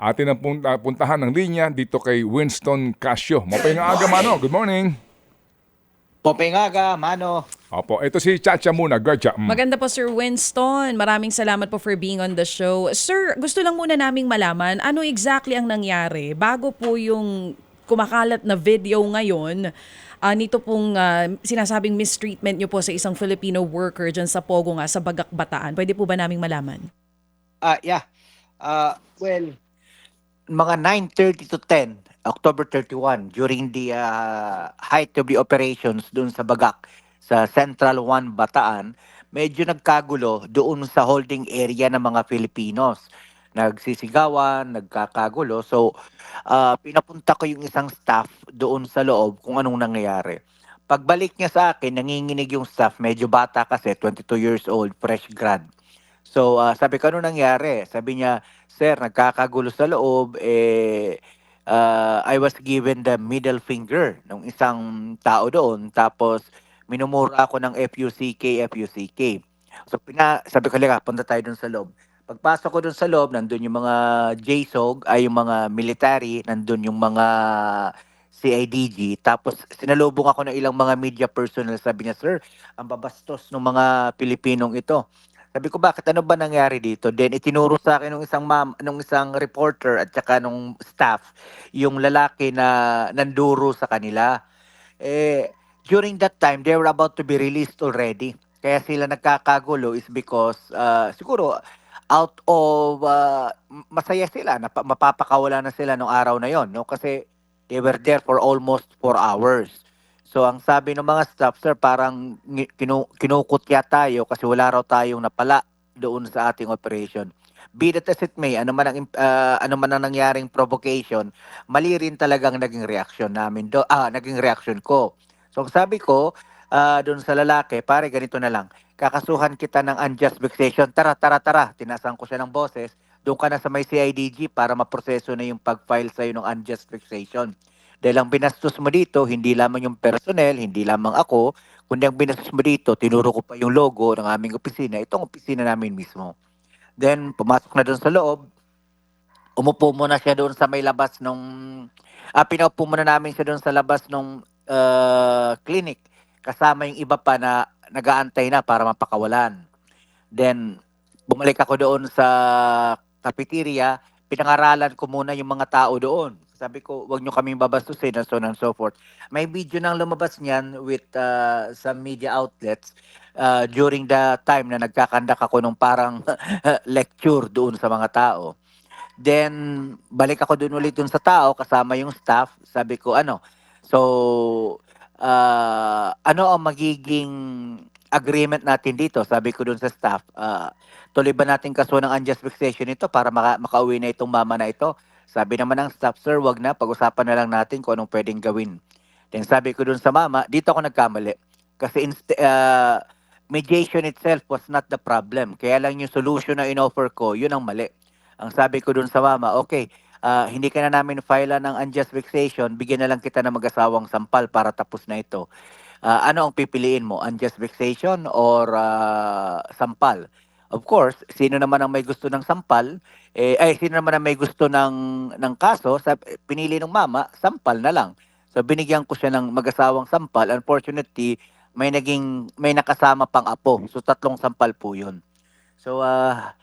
Atin ang punta, puntahan ng linya dito kay Winston Casio. Mapay nga aga, Mano. Good morning. Popengaga, mano. Opo, ito si Chacha muna, Garcha. Mm. Maganda po Sir Winston. Maraming salamat po for being on the show. Sir, gusto lang muna naming malaman ano exactly ang nangyari bago po yung kumakalat na video ngayon ah, nito pong ah, sinasabing mistreatment nyo po sa isang Filipino worker dyan sa Pogo nga, sa Bagak Bataan. Pwede po ba naming malaman? Ah, yeah. Ah, well, mga 9:30 to 10, October 31, during the ah, height of operations doon sa Bagak, sa Central 1 Bataan, medyo nagkagulo doon sa holding area ng mga Filipinos. Nagsisigawan, nagkakagulo. So, ah, pinapunta ko yung isang staff doon sa loob kung anong nangyayari. Pagbalik niya sa akin, nanginginig yung staff, medyo bata kasi, 22 years old, fresh grad. So, ah, sabi ko, ano nangyari? Sabi niya, Sir, nagkakagulo sa loob, eh, ah, I was given the middle finger ng isang tao doon. Tapos, minumura ako ng FUCK, FUCK. So, pina, sabi ko, lika, punta tayo doon sa loob. Pagpasok ko doon sa loob, nandun yung mga JSOG, ay yung mga military, nandun yung mga CIDG. Tapos, sinalubong ako ng ilang mga media personnel. Sabi niya, Sir, ang babastos ng mga Pilipinong ito. Sabi ko, bakit? Ano ba nangyari dito? Then, itinuro sa akin ng isang ma'am, nung isang reporter at saka nung staff, yung lalaki na nanduro sa kanila. Eh, during that time, they were about to be released already. Kaya sila nagkakagulo is because, uh, siguro, out of, uh, masaya sila, napa, mapapakawala na sila nung araw na yon no? Kasi they were there for almost four hours. So ang sabi ng mga staff, sir, parang kinu kinukutya tayo kasi wala raw tayong napala doon sa ating operation. Be that as it may, ano man ang, ah, ano man ang nangyaring provocation, mali rin talagang naging reaction namin do ah naging reaction ko. So ang sabi ko ah, doon sa lalaki, pare ganito na lang. Kakasuhan kita ng unjust vexation. Tara, tara, tara. Tinasan ko siya ng boses. Doon ka na sa may CIDG para maproseso na yung pag-file sa'yo ng unjust vexation. Dahil ang binastos mo dito, hindi lamang yung personnel, hindi lamang ako, kundi ang binastos mo dito, tinuro ko pa yung logo ng aming opisina, itong opisina namin mismo. Then, pumasok na doon sa loob, umupo muna siya doon sa may labas nung, ah, pinaupo muna namin siya doon sa labas nung ah, clinic, kasama yung iba pa na nagaantay na para mapakawalan. Then, bumalik ako doon sa cafeteria, pinangaralan ko muna yung mga tao doon. Sabi ko, wag nyo kaming babastusin and so on and so forth. May video nang lumabas niyan with uh, some media outlets uh, during the time na nagkakandak ako nung parang lecture doon sa mga tao. Then, balik ako doon ulit doon sa tao, kasama yung staff. Sabi ko, ano, so, uh, ano ang magiging agreement natin dito? Sabi ko doon sa staff, uh, tuloy ba natin kaso ng unjust vexation ito para maka, makauwi na itong mama na ito? Sabi naman ng staff, sir, wag na, pag-usapan na lang natin kung anong pwedeng gawin. Then sabi ko doon sa mama, dito ako nagkamali. Kasi uh, mediation itself was not the problem. Kaya lang yung solution na inoffer ko, yun ang mali. Ang sabi ko doon sa mama, okay, ah, hindi ka na namin file ng unjust vexation, bigyan na lang kita ng mag-asawang sampal para tapos na ito. Ah, ano ang pipiliin mo? Unjust vexation or ah, sampal? Of course, sino naman ang may gusto ng sampal? Eh, ay, sino naman ang may gusto ng, ng kaso? Sa, pinili ng mama, sampal na lang. So, binigyan ko siya ng mag-asawang sampal. Unfortunately, may naging, may nakasama pang apo. So, tatlong sampal po yun. So, ah,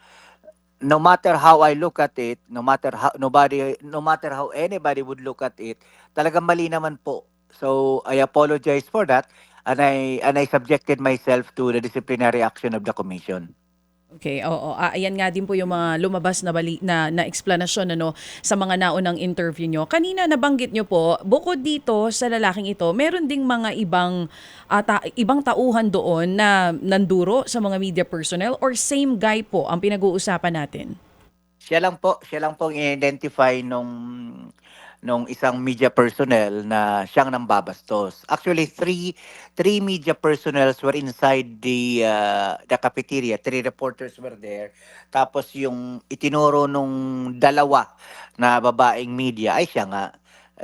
no matter how I look at it, no matter how nobody no matter how anybody would look at it, talagang mali naman po. So I apologize for that and I and I subjected myself to the disciplinary action of the commission. Okay, oo. Ah, ayan nga din po yung mga lumabas na bali na, na explanation ano sa mga naunang interview nyo. Kanina nabanggit nyo po, bukod dito sa lalaking ito, meron ding mga ibang ah, ta- ibang tauhan doon na nanduro sa mga media personnel or same guy po ang pinag-uusapan natin. Siya lang po, siya lang po ang identify nung nung isang media personnel na siyang nambabastos. Actually, three three media personnels were inside the uh, the cafeteria. Three reporters were there. Tapos yung itinuro nung dalawa na babaeng media ay siya nga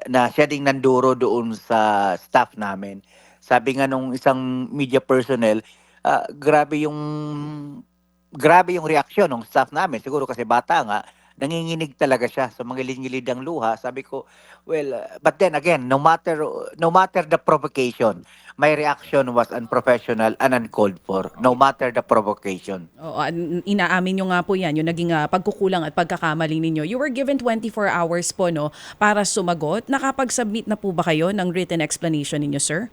na siya ding nanduro doon sa staff namin. Sabi nga nung isang media personnel, ah, grabe yung grabe yung reaksyon ng staff namin. Siguro kasi bata nga, nanginginig talaga siya. So mangilid-ngilid ang luha. Sabi ko, well, uh, but then again, no matter no matter the provocation, my reaction was unprofessional and uncalled for. No matter the provocation. Oo, inaamin nyo nga po yan, yung naging ah, pagkukulang at pagkakamali ninyo. You were given 24 hours po no, para sumagot. Nakapag-submit na po ba kayo ng written explanation ninyo, sir?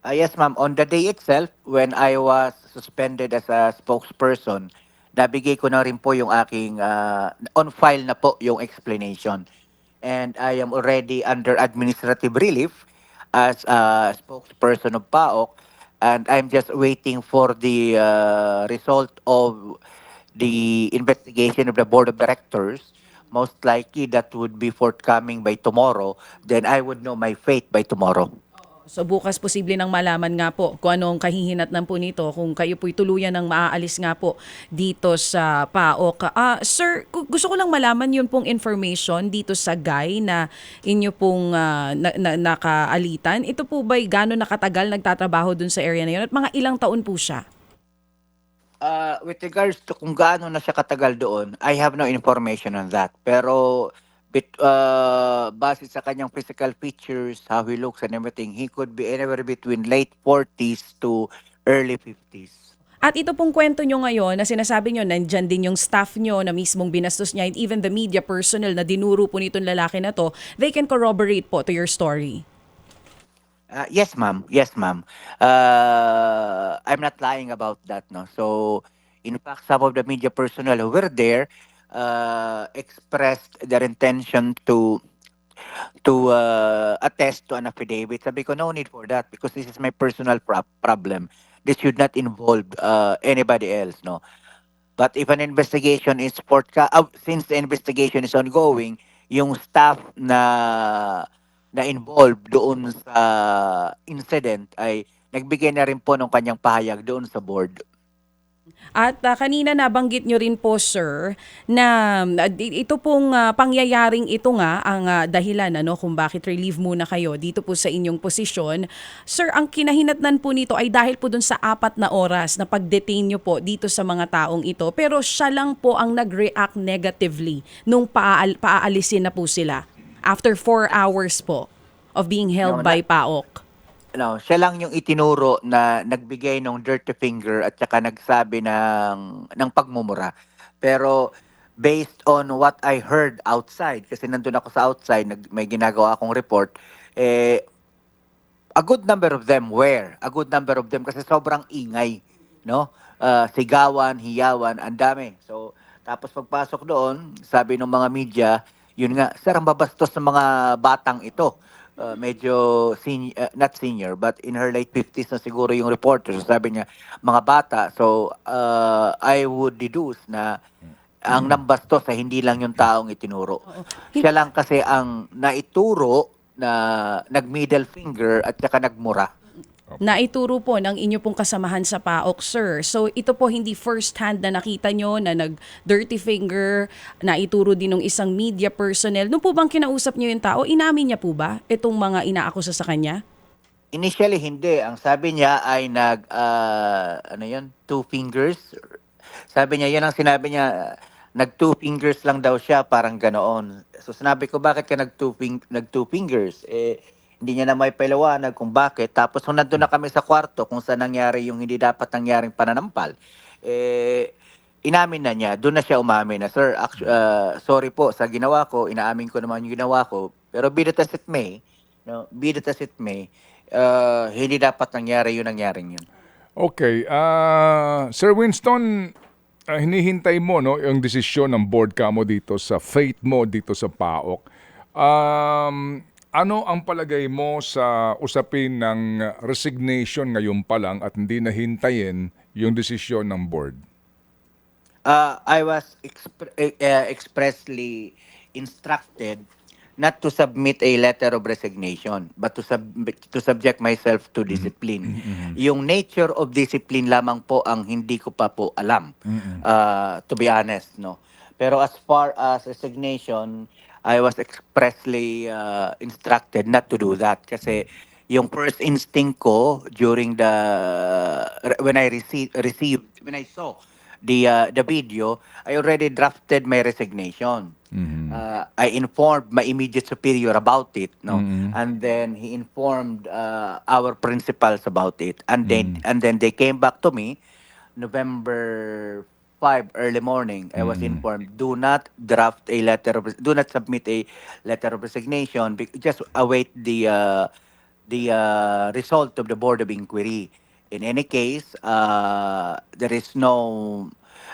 Ah, yes, ma'am. On the day itself, when I was suspended as a spokesperson, nabigay ko na rin po yung aking, ah, on file na po yung explanation. And I am already under administrative relief as a spokesperson of PAOK. And I'm just waiting for the ah, result of the investigation of the board of directors. Most likely that would be forthcoming by tomorrow. Then I would know my fate by tomorrow. So bukas posible nang malaman nga po kung anong kahihinatnan po nito kung kayo po'y tuluyan ng maaalis nga po dito sa PAOK. Ah, sir, gu- gusto ko lang malaman yun pong information dito sa guy na inyo pong ah, na, na- nakaalitan. Ito po ba'y gano'n nakatagal nagtatrabaho dun sa area na yun at mga ilang taon po siya? Uh, with regards to kung gaano na siya katagal doon, I have no information on that. Pero bit, uh, base sa kanyang physical features, how he looks and everything, he could be anywhere between late 40s to early 50s. At ito pong kwento nyo ngayon na sinasabi nyo, nandyan din yung staff nyo na mismong binastos niya and even the media personnel na dinuro po nitong lalaki na to, they can corroborate po to your story. Uh, yes, ma'am. Yes, ma'am. Uh, I'm not lying about that, no. So, in fact, some of the media personnel who were there uh, expressed their intention to to uh, attest to an affidavit. Sabi ko, no need for that because this is my personal prob- problem. This should not involve uh, anybody else, no. But if an investigation is forthcoming, uh, since the investigation is ongoing, yung staff na na involved doon sa incident ay nagbigay na rin po ng kanyang pahayag doon sa board. At ah, kanina nabanggit nyo rin po, sir, na ah, ito pong ah, pangyayaring ito nga ang ah, dahilan ano, kung bakit relieve muna kayo dito po sa inyong posisyon. Sir, ang kinahinatnan po nito ay dahil po dun sa apat na oras na pag-detain nyo po dito sa mga taong ito. Pero siya lang po ang nag-react negatively nung paal- paaalisin na po sila. After four hours po of being held No, by PAOK. No, siya lang yung itinuro na nagbigay ng dirty finger at saka nagsabi ng ng pagmumura. Pero based on what I heard outside kasi nandun ako sa outside, nag, may ginagawa akong report, eh a good number of them were. A good number of them kasi sobrang ingay, no? Ah, sigawan, hiyawan, ang dami. So, tapos pagpasok doon, sabi ng mga media, yun nga, sir, ang babastos ng mga batang ito. Ah, medyo, sen- ah, not senior, but in her late 50s na siguro yung reporter. So, sabi niya, mga bata. So, ah, I would deduce na ang nambastos ay hindi lang yung taong itinuro. Siya lang kasi ang naituro na nag-middle finger at saka nagmura. Naituro po ng inyo pong kasamahan sa PAOK, sir. So ito po hindi first hand na nakita nyo na nag-dirty finger, naituro din ng isang media personnel. Nung po bang kinausap nyo yung tao, inamin niya po ba itong mga inaakusa sa kanya? Initially, hindi. Ang sabi niya ay nag, ah, ano yun, two fingers. Sabi niya, yan ang sinabi niya, nag two fingers lang daw siya, parang ganoon. So sinabi ko, bakit ka nag two, fing- nag two fingers? Eh, hindi niya na may paliwanag kung bakit. Tapos nung nandun na kami sa kwarto kung saan nangyari yung hindi dapat nangyaring pananampal, eh, inamin na niya, doon na siya umamin na, Sir, actu- ah, sorry po sa ginawa ko, inaamin ko naman yung ginawa ko, pero be that as it may, no, be that as it may, ah, hindi dapat nangyari yung nangyaring yun. Okay, ah Sir Winston, ah, hinihintay mo no yung desisyon ng board ka mo dito sa fate mo dito sa PAOK. Um, ano ang palagay mo sa usapin ng resignation ngayon pa lang at hindi na hintayin yung desisyon ng board? Uh, I was expr- eh, eh, expressly instructed not to submit a letter of resignation but to sub- to subject myself to discipline. Yung nature of discipline lamang po ang hindi ko pa po alam. Uh, to be honest, no. Pero as far as resignation, I was expressly uh, instructed not to do that kasi yung first instinct ko during the when I received received when I saw the uh, the video, I already drafted my resignation. Mhm. Uh, I informed my immediate superior about it, no, Mhm. and then he informed uh, our principals about it, and then Mm. and then they came back to me, November five early morning. I was Mm. informed, do not draft a letter of, do not submit a letter of resignation. bec- Just await the uh, the uh, result of the board of inquiry. In any case, uh, there is no,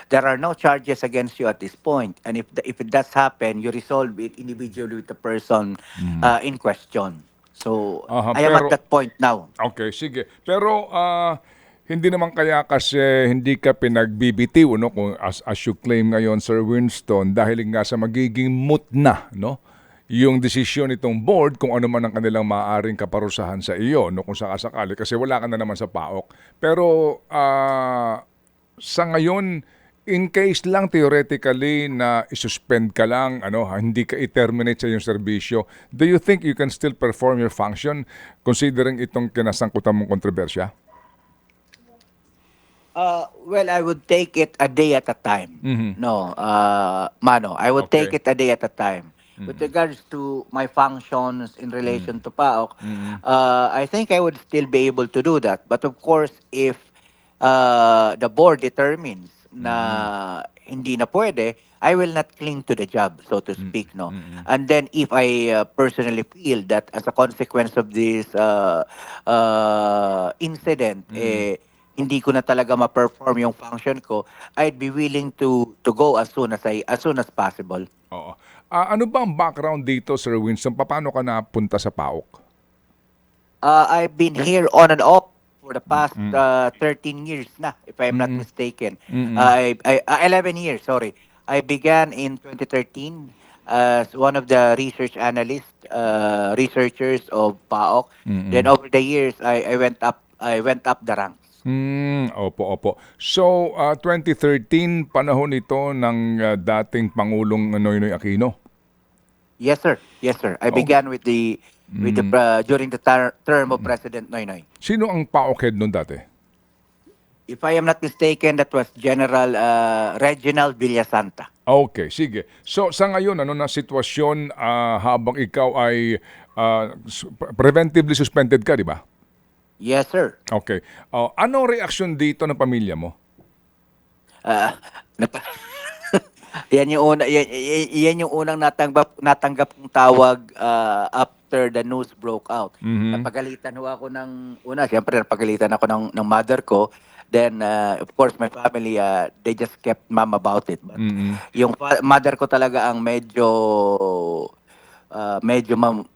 there are no charges against you at this point. And if the, if it does happen, you resolve it individually with the person uh, in question. So Aha, I am pero- at that point now. Okay, sige. Pero ah, hindi naman kaya kasi hindi ka pinagbibitiw no kung as, as you claim ngayon Sir Winston dahil nga sa magiging moot na no yung desisyon nitong board kung ano man ang kanilang maaaring kaparusahan sa iyo no kung sakasakali kasi wala ka na naman sa PAOK. Pero ah, sa ngayon in case lang theoretically na isuspend ka lang, ano, hindi ka i-terminate sa iyong serbisyo, do you think you can still perform your function considering itong kinasangkutan mong kontrobersya? Uh, well, I would take it a day at a time. Mhm. No, uh, Mano, I would Okay. take it a day at a time. With regards to my functions in relation to PAOK, uh, I think I would still be able to do that. But of course, if uh, the board determines na hindi na pwede, I will not cling to the job, so to speak, no. And then if I uh, personally feel that as a consequence of this uh, uh, incident, eh, hindi ko na talaga ma-perform yung function ko, I'd be willing to to go as soon as I as soon as possible. Oo. Ah, ano ba ang background dito, Sir Winston? Paano ka napunta sa PAOK? Uh, I've been here on and off for the past uh, 13 years na, if I'm not mistaken. I, I, uh, 11 years, sorry. I began in 2013 as one of the research analysts, uh, researchers of PAOK. Then over the years, I, I went up I went up the ranks. Hmm, opo, opo. So, ah, 2013, panahon ito ng ah, dating Pangulong Noynoy Aquino. Yes, sir. Yes, sir. I Oh. began with the with the uh, during the ter- term of President Noynoy. Sino ang PAOK head nun dati? If I am not mistaken, that was General uh, Reginald Villasanta. Okay, sige. So sa ngayon ano na sitwasyon ah, habang ikaw ay su- preventively suspended ka, di ba? Yes, sir. Okay. Oh, ano reaksyon dito ng pamilya mo? Ah, napa- yan yung una yan, yan- yan yung unang natanggap natanggap kong tawag ah, after the news broke out. Mhm. Napagalitan ho ako ng una, siyempre napagalitan ako ng ng mother ko. Then uh, of course my family uh, they just kept mum about it. But Mhm. yung fa- mother ko talaga ang medyo ah, medyo ma-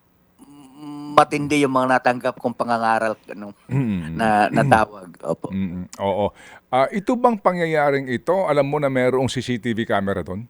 matindi yung mga natanggap kong pangangaral ano, Mhm. na natawag. Opo. Mhm. Oo. Ah, ito bang pangyayaring ito, alam mo na mayroong CCTV camera doon?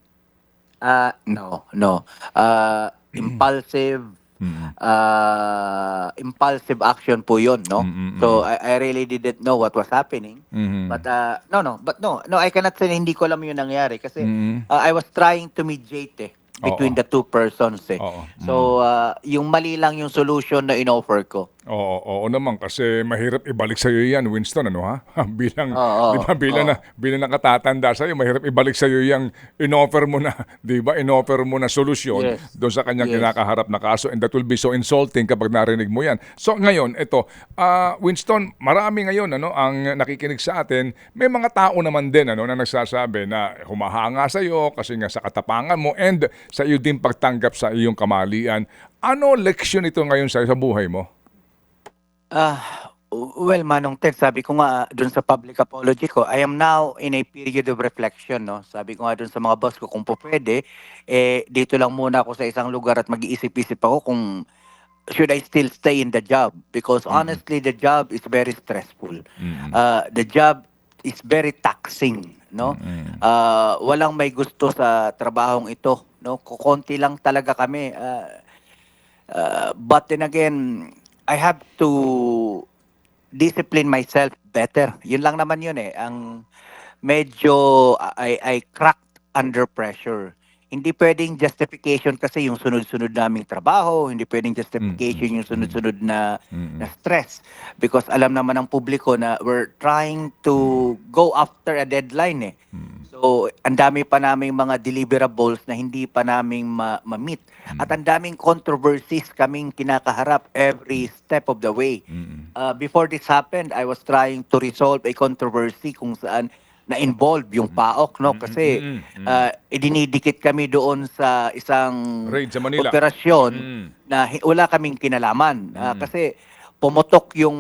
Ah, no, no. Ah, impulsive Mhm. ah, impulsive action po 'yon, no? Mm, mm, So I, I really didn't know what was happening. Mhm. But uh, no, no, but no, no, I cannot say hindi ko alam 'yung nangyari kasi Mhm. uh, I was trying to mediate eh, between Oo. the two persons eh. Oo. So uh, yung mali lang yung solution na inoffer ko. Oo, oo naman kasi mahirap ibalik sa iyo 'yan, Winston, ano ha? bilang Oo, 'di ba bilang na bilang nakatatanda sa iyo, mahirap ibalik sa iyo 'yang inoffer mo na, 'di ba? Inoffer mo na solusyon Yes. doon sa kanyang Yes. kinakaharap na kaso and that will be so insulting kapag narinig mo 'yan. So ngayon, ito, ah Winston, marami ngayon ano ang nakikinig sa atin. May mga tao naman din ano na nagsasabi na humahanga sa iyo kasi nga sa katapangan mo and sa iyo din pagtanggap sa iyong kamalian. Ano leksyon ito ngayon sa sa buhay mo? Ah, well, Manong Ted, sabi ko nga dun sa public apology ko, I am now in a period of reflection, no? Sabi ko nga dun sa mga boss ko, kung po pwede, eh, dito lang muna ako sa isang lugar at mag-iisip-isip ako kung should I still stay in the job? Because honestly, the job is very stressful. Uh, the job is very taxing, no? Ah, walang may gusto sa trabahong ito, no? Kukonti lang talaga kami. Ah, Uh, but then again, I have to discipline myself better. Yun lang naman yun eh. Ang medyo I, I cracked under pressure. hindi pwedeng justification kasi yung sunod-sunod naming trabaho, hindi pwedeng justification yung sunod-sunod na na stress because alam naman ng publiko na we're trying to go after a deadline eh. So, ang dami pa naming mga deliverables na hindi pa naming ma- ma-meet. At ang daming controversies kaming kinakaharap every step of the way. Uh, before this happened, I was trying to resolve a controversy kung saan na-involve yung PAOK, no? Kasi uh, idinidikit kami doon sa isang Raid sa Manila. operasyon Mm. na hi- wala kaming kinalaman. Ah, kasi pumutok yung,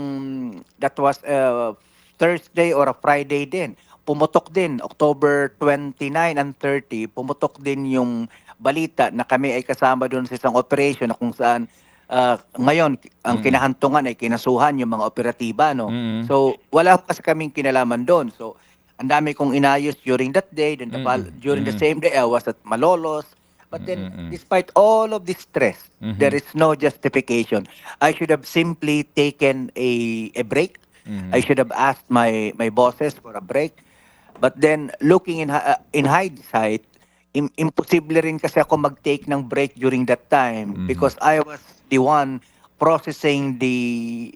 that was uh, Thursday or a Friday din. Pumutok din, October 29 and 30, pumutok din yung balita na kami ay kasama doon sa isang operation na kung saan ah, ngayon ang kinahantungan ay kinasuhan yung mga operatiba no. Mm. So wala kasi kaming kinalaman doon. So ang dami kong inayos during that day, then the fol- during the same day I was at Malolos. But then despite all of this stress, there is no justification. I should have simply taken a a break. I should have asked my my bosses for a break. But then looking in uh, in hindsight, im- imposible rin kasi ako mag-take ng break during that time because I was the one processing the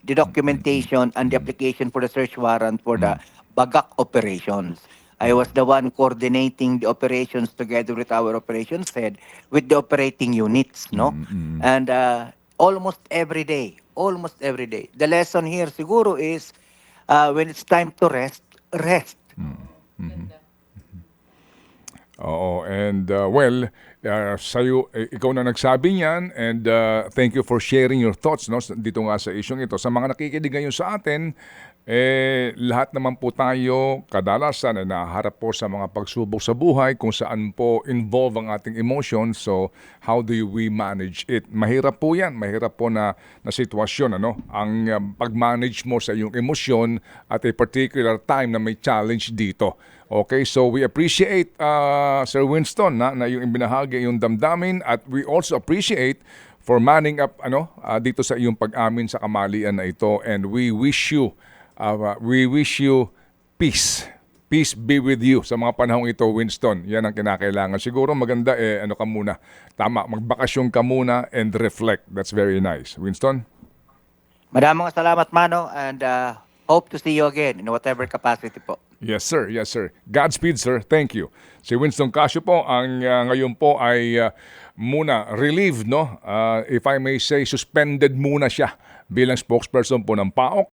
the documentation and the application for the search warrant for the Bagak operations. I was the one coordinating the operations together with our operations head with the operating units, no? And uh, almost every day, almost every day. The lesson here siguro is uh, when it's time to rest, rest. 嗯哼 Oo, and uh, well, uh, sa'yo, eh, ikaw na nagsabi niyan and uh, thank you for sharing your thoughts no, dito nga sa isyong ito. Sa mga nakikinig ngayon sa atin, eh, lahat naman po tayo kadalasan ay naharap po sa mga pagsubok sa buhay kung saan po involve ang ating emotions. So, how do we manage it? Mahirap po yan. Mahirap po na, na sitwasyon. Ano? Ang um, pag-manage mo sa iyong emosyon at a particular time na may challenge dito. Okay, so we appreciate uh, Sir Winston na, na yung ibinahagi yung damdamin at we also appreciate for manning up ano uh, dito sa iyong pag-amin sa kamalian na ito and we wish you uh, we wish you peace. Peace be with you sa mga panahong ito, Winston. Yan ang kinakailangan. Siguro maganda eh ano ka muna. Tama, magbakasyon ka muna and reflect. That's very nice. Winston? Maraming salamat, Mano, and uh, hope to see you again in whatever capacity po. Yes, sir. Yes, sir. Godspeed, sir. Thank you. Si Winston Casio po, ang uh, ngayon po ay uh, muna relieved, no? Uh, if I may say, suspended muna siya bilang spokesperson po ng PAOK